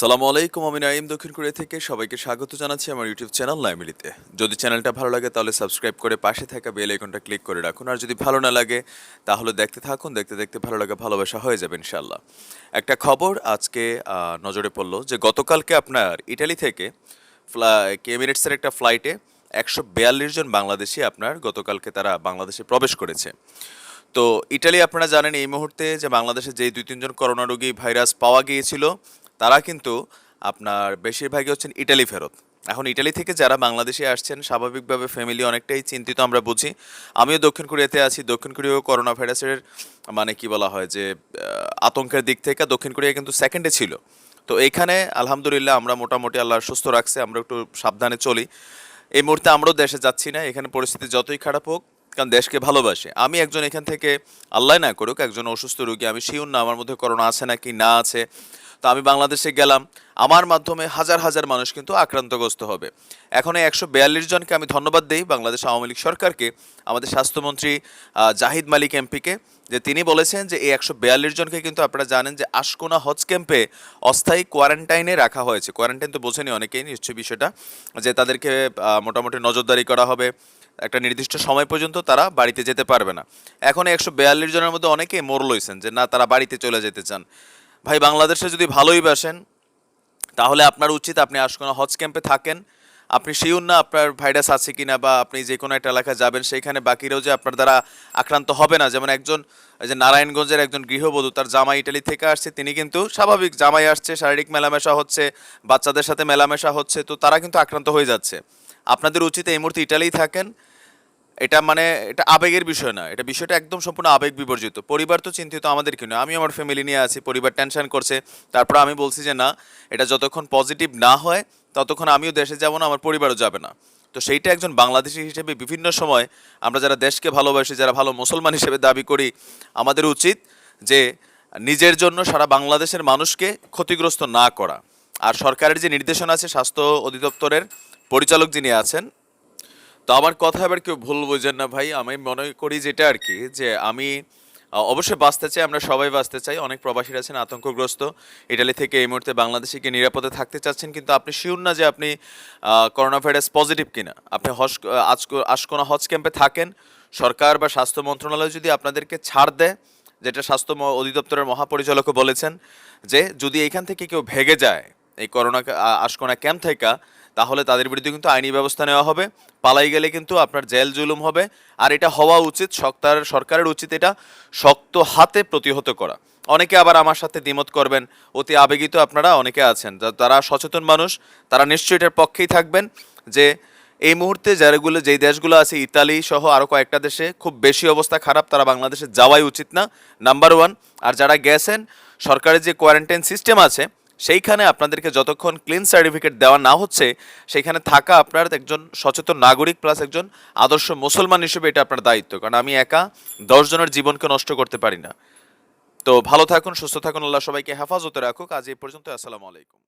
সালামু আলাইকুম, আমি নাইম দক্ষিণ কোরিয়া থেকে। সবাইকে স্বাগত জানাচ্ছি আমার ইউটিউব চ্যানেল লাইমিলিতে যদি চ্যানেলটা ভালো লাগে তাহলে সাবস্ক্রাইব করে পাশে থাকা বেল আইকনটা ক্লিক করে রাখুন। আর যদি ভালো না লাগে তাহলে দেখতে থাকুন, দেখতে দেখতে ভালো লাগে ভালোবাসা হয়ে যাবে ইনশাল্লাহ একটা খবর আজকে নজরে পড়ল যে গতকালকে আপনার ইটালি থেকে এমিরেটসের একটা ফ্লাইটে একশো বিয়াল্লিশ জন বাংলাদেশি আপনার গতকালকে তারা বাংলাদেশে প্রবেশ করেছে। তো ইটালি আপনারা জানেন এই মুহূর্তে যে বাংলাদেশে যেই দুই তিনজন করোনা রোগী ভাইরাস পাওয়া গিয়েছিল তারা কিন্তু আপনার বেশিরভাগই হচ্ছেন ইটালি ফেরত। এখন ইটালি থেকে যারা বাংলাদেশে আসছেন, স্বাভাবিকভাবে ফ্যামিলি অনেকটাই চিন্তিত আমরা বুঝি। আমিও দক্ষিণ কোরিয়াতে আছি। দক্ষিণ কোরিয়াও করোনা ভাইরাসের মানে কি বলা হয় যে আতঙ্কের দিক থেকে দক্ষিণ কোরিয়া কিন্তু সেকেন্ডে ছিল। তো এইখানে আলহামদুলিল্লাহ আমরা মোটামুটি আল্লাহ সুস্থ রাখছে, আমরা একটু সাবধানে চলি। এই মুহূর্তে আমরাও দেশে যাচ্ছি না, এখানে পরিস্থিতি যতই খারাপ হোক, কারণ দেশকে ভালোবাসে। আমি একজন এখান থেকে, আল্লাহ না করুক, একজন অসুস্থ রোগী, আমি শিউন না আমার মধ্যে করোনা আছে না কি না আছে। তো আমি বাংলাদেশে গেলাম, আমার মাধ্যমে হাজার হাজার মানুষ কিন্তু আক্রান্তগ্রস্ত হবে। এখন এই একশো বিয়াল্লিশ জনকে আমি ধন্যবাদ দিই বাংলাদেশ আওয়ামী লীগ সরকারকে, আমাদের স্বাস্থ্যমন্ত্রী জাহিদ মালিক এমপিকে, যে তিনি বলেছেন যে এই একশো বিয়াল্লিশ জনকে কিন্তু আপনারা জানেন যে আশকোনা হজ ক্যাম্পে অস্থায়ী কোয়ারেন্টাইনে রাখা হয়েছে। কোয়ারেন্টাইন তো বোঝেনি অনেকেই নিশ্চয়ই বিষয়টা, যে তাদেরকে মোটামুটি নজরদারি করা হবে, একটা নির্দিষ্ট সময় পর্যন্ত তারা বাড়িতে যেতে পারবে না। এখন একশো বিয়াল্লিশ জনের মধ্যে অনেকেই মোর লইছেন যে না তারা বাড়িতে চলে যেতে চান। ভাই, বাংলাদেশে যদি ভালোই বাসেন, তাহলে আপনার উচিত আপনি আশকোনা হজ ক্যাম্পে থাকেন। আপনি শিউর না আপনার ভাইরাস আছে কিনা বা আপনি যে কোনো একটা এলাকায় যাবেন, সেইখানে বাকিরাও যে আপনার দ্বারা আক্রান্ত হবে না। যেমন একজন যে নারায়ণগঞ্জের একজন গৃহবধূ, তার জামাই ইটালি থেকে আসছে, তিনি কিন্তু স্বাভাবিক জামাই আসছে, শারীরিক মেলামেশা হচ্ছে, বাচ্চাদের সাথে মেলামেশা হচ্ছে, তো তারা কিন্তু আক্রান্ত হয়ে যাচ্ছে। আপনাদের উচিত এই মুহূর্তে ইটালিই থাকেন এটা মানে এটা আবেগের বিষয় না এটা বিষয়টা একদম সম্পূর্ণ আবেগ বিবর্জিত। পরিবার তো চিন্তিত, আমাদের কি নয়? আমি আমার ফ্যামিলি নিয়ে আছি, পরিবার টেনশন করছে। তারপর আমি বলছি যে, না, এটা যতক্ষণ পজিটিভ না হয়, ততক্ষণ আমিও দেশে যাব না, আমার পরিবারও যাবে না। তো সেইটা একজন বাংলাদেশি হিসেবে বিভিন্ন সময় আমরা যারা দেশকে ভালোবাসি, যারা ভালো মুসলমান হিসেবে দাবি করি, আমাদের উচিত যে, নিজের জন্য সারা বাংলাদেশের মানুষকে ক্ষতিগ্রস্ত না করা। আর সরকারের যে নির্দেশনা আছে, স্বাস্থ্য অধিদপ্তরের পরিচালক যিনি আছেন তো আমার কথা এবার কেউ ভুল বোঝেন না ভাই। আমি মনে করি যেটা আর কি, যে আমি অবশ্যই বাঁচতে চাই, আমরা সবাই বাঁচতে চাই। অনেক প্রবাসীরা আছেন আতঙ্কগ্রস্ত। ইটালি থেকে এই মুহূর্তে বাংলাদেশে গিয়ে নিরাপদে থাকতে চাচ্ছেন, কিন্তু আপনি শিওর না যে আপনি করোনা ভাইরাস পজিটিভ কিনা? আপনি হজ আজ আশকোনা হজ ক্যাম্পে থাকেন। সরকার বা স্বাস্থ্য মন্ত্রণালয় যদি আপনাদেরকে ছাড় দেয়, যেটা স্বাস্থ্য অধিদপ্তরের মহাপরিচালকও বলেছেন, যে যদি এইখান থেকে কেউ ভেগে যায়, এই করোনা আশকোনা ক্যাম্প থেকে তাহলে তাদের বিরুদ্ধে কিন্তু আইনি ব্যবস্থা নেওয়া হবে। পালাই গেলে কিন্তু আপনার জেল জুলুম হবে। আর এটা হওয়া উচিত সরকার সরকারের উচিত এটা, শক্ত হাতে প্রতিহত করা। অনেকে আবার আমার সাথে দ্বিমত করবেন, অতি আবেগিত আপনারা অনেকে আছেন। তারা সচেতন মানুষ, তারা নিশ্চয়ই এটার পক্ষেই থাকবেন যে এই মুহূর্তে যারাগুলো যেই দেশগুলো আছে, ইতালি সহ আরও কয়েকটা দেশে খুব বেশি অবস্থা খারাপ, তারা বাংলাদেশে যাওয়াই উচিত না নাম্বার ওয়ান আর যারা গেছেন, সরকারের যে কোয়ারেন্টাইন সিস্টেম আছে সেইখানে আপনাদেরকে যতক্ষণ ক্লিন সার্টিফিকেট দেওয়া না হচ্ছে, সেইখানে থাকা আপনার একজন সচেতন নাগরিক প্লাস একজন আদর্শ মুসলমান হিসেবে এটা আপনার দায়িত্ব। কারণ আমি একা দশজনের জীবনকে নষ্ট করতে পারি না। তো ভালো থাকুন, সুস্থ থাকুন, আল্লাহ সবাইকে হেফাজতে রাখুক। আজ এই পর্যন্ত আসসালামু আলাইকুম।